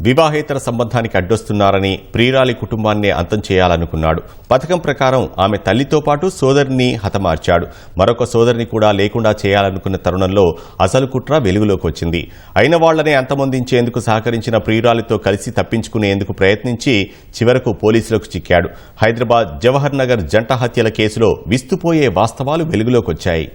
వివాహేతర సంబంధానికి అడ్డొస్తున్నారని ప్రియురాలి కుటుంబాన్నే అంతం చేయాలనుకున్నాడు. పథకం ప్రకారం ఆమె తల్లితో పాటు సోదరిని హతమార్చాడు. మరొక సోదరిని కూడా లేకుండా చేయాలనుకున్న తరుణంలో అసలు కుట్ర వెలుగులోకి వచ్చింది. అయిన వాళ్ళనే అంతమొందించేందుకు సహకరించిన ప్రియురాలితో కలిసి తప్పించుకునేందుకు ప్రయత్నించి చివరకు పోలీసులకు చిక్కాడు. హైదరాబాద్ జవహర్ నగర్ జంట హత్యల కేసులో విస్తుపోయే వాస్తవాలు వెలుగులోకి వచ్చాయి.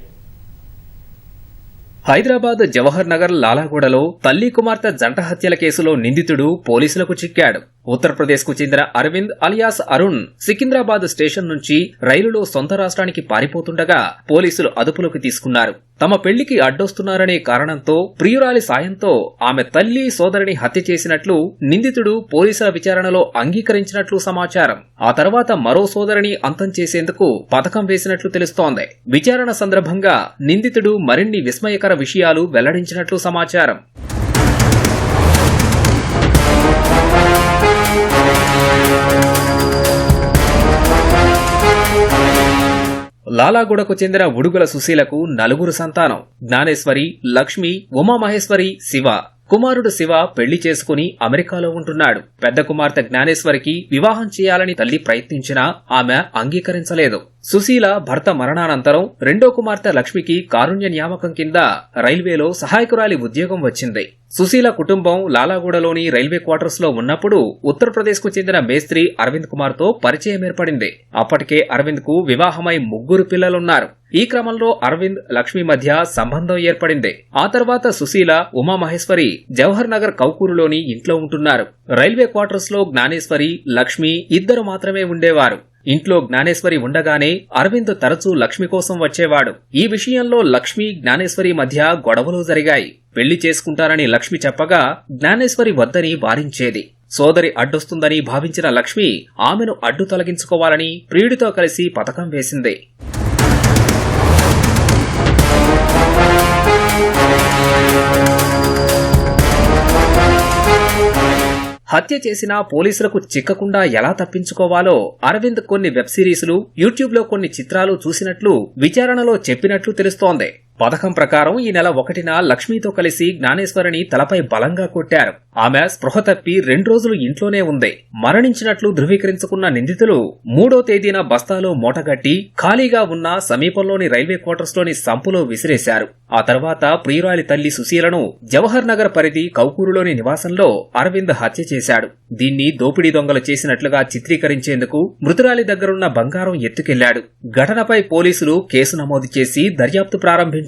హైదరాబాద్ జవహర్ నగర్ లాలాగూడలో తల్లి కుమార్తె జంట హత్యల కేసులో నిందితుడు పోలీసులకు చిక్కాడు. ఉత్తరప్రదేశ్కు చెందిన అరవింద్ అలియాస్ అరుణ్ సికింద్రాబాద్ స్టేషన్ నుంచి రైలులో సొంత రాష్ట్రానికి పారిపోతుండగా పోలీసులు అదుపులోకి తీసుకున్నారు. తమ పెళ్ళికి అడ్డొస్తున్నారనే కారణంతో ప్రియురాలి సాయంతో ఆమె తల్లి సోదరిని హత్య చేసినట్లు నిందితుడు పోలీసుల విచారణలో అంగీకరించినట్లు సమాచారం. ఆ తర్వాత మరో సోదరిని అంతం చేసేందుకు పథకం వేసినట్లు తెలుస్తోంది. విచారణ సందర్భంగా నిందితుడు మరిన్ని విస్మయకర విషయాలు వెల్లడించినట్లు సమాచారం. లాలాగూడకు చెందిన ఉడుగుల సుశీలకు నలుగురు సంతానం. జ్ఞానేశ్వరి లక్ష్మి ఉమామహేశ్వరి శివ. కుమారుడు శివ పెళ్ళి చేసుకుని అమెరికాలో ఉంటున్నాడు. పెద్ద కుమార్తె జ్ఞానేశ్వరికి వివాహం చేయాలని తల్లి ప్రయత్నించినా ఆమె అంగీకరించలేదు. సుశీల భర్త మరణానంతరం రెండో కుమార్తె లక్ష్మికి కారుణ్య నియామకం కింద రైల్వేలో సహాయకురాలి ఉద్యోగం వచ్చింది. సుశీల కుటుంబం లాలాగూడలోని రైల్వే క్వార్టర్స్లో ఉన్నప్పుడు ఉత్తరప్రదేశ్కు చెందిన మేస్త్రి అరవింద్ కుమార్తో పరిచయం ఏర్పడింది. అప్పటికే అరవింద్కు వివాహమై ముగ్గురు పిల్లలున్నారు. ఈ క్రమంలో అరవింద్ లక్ష్మి మధ్య సంబంధం ఏర్పడింది. ఆ తర్వాత సుశీల ఉమామహేశ్వరి జవహర్ నగర్ కౌకూరులోని ఇంట్లో ఉంటున్నారు. రైల్వే క్వార్టర్స్లో జ్ఞానేశ్వరి లక్ష్మి ఇద్దరు మాత్రమే ఉండేవారు. ఇంట్లో జ్ఞానేశ్వరి ఉండగానే అరవింద్ తరచూ లక్ష్మి కోసం వచ్చేవాడు. ఈ విషయంలో లక్ష్మి జ్ఞానేశ్వరి మధ్య గొడవలు జరిగాయి. పెళ్ళి చేసుకుంటారని లక్ష్మి చెప్పగా జ్ఞానేశ్వరి వద్దని వారించేది. సోదరి అడ్డొస్తుందని భావించిన లక్ష్మి ఆమెను అడ్డు తొలగించుకోవాలని ప్రియుడితో కలిసి పథకం వేసింది. హత్య చేసిన పోలీసులకు చిక్కకుండా ఎలా తప్పించుకోవాలో అరవింద్ కొన్ని వెబ్ సిరీస్లు యూట్యూబ్లో కొన్ని చిత్రాలు చూసినట్లు విచారణలో చెప్పినట్లు తెలుస్తోంది. పథకం ప్రకారం ఈ నెల ఒకటిన లక్ష్మితో కలిసి జ్ఞానేశ్వరిని తలపై బలంగా కొట్టారు. ఆమె స్పృహ తప్పి రెండు రోజులు ఇంట్లోనే ఉంది. మరణించినట్లు ధృవీకరించుకున్న నిందితులు మూడో తేదీన బస్తాలో మూటగట్టి ఖాళీగా ఉన్న సమీపంలోని రైల్వే క్వార్టర్స్లోని సంపులో విసిరేశారు. ఆ తర్వాత ప్రియురాలి తల్లి సుశీలను జవహర్ నగర్ పరిధి కౌకూరులోని నివాసంలో అరవింద్ హత్య చేశాడు. దీన్ని దోపిడీ దొంగలు చేసినట్లుగా చిత్రీకరించేందుకు మృతురాలి దగ్గరున్న బంగారం ఎత్తుకెళ్ళాడు. ఘటనపై పోలీసులు కేసు నమోదు చేసి దర్యాప్తు ప్రారంభించారు.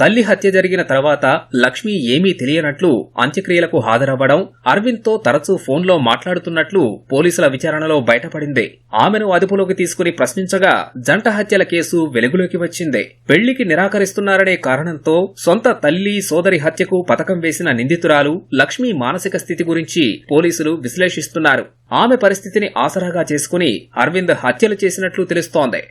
తల్లి హత్య జరిగిన తర్వాత లక్ష్మి ఏమీ తెలియనట్లు అంత్యక్రియలకు హాజరవ్వడం అరవింద్తో తరచూ ఫోన్లో మాట్లాడుతున్నట్లు పోలీసుల విచారణలో బయటపడింది. ఆమెను అదుపులోకి తీసుకుని ప్రశ్నించగా జంట హత్యల కేసు వెలుగులోకి వచ్చింది. పెళ్ళికి నిరాకరిస్తున్నారనే కారణంతో సొంత తల్లి సోదరి హత్యకు పథకం వేసిన నిందితురాలు లక్ష్మి మానసిక స్థితి గురించి పోలీసులు విశ్లేషిస్తున్నారు. ఆమె పరిస్థితిని ఆసరాగా చేసుకుని అరవింద్ హత్యలు చేసినట్లు తెలుస్తోంది.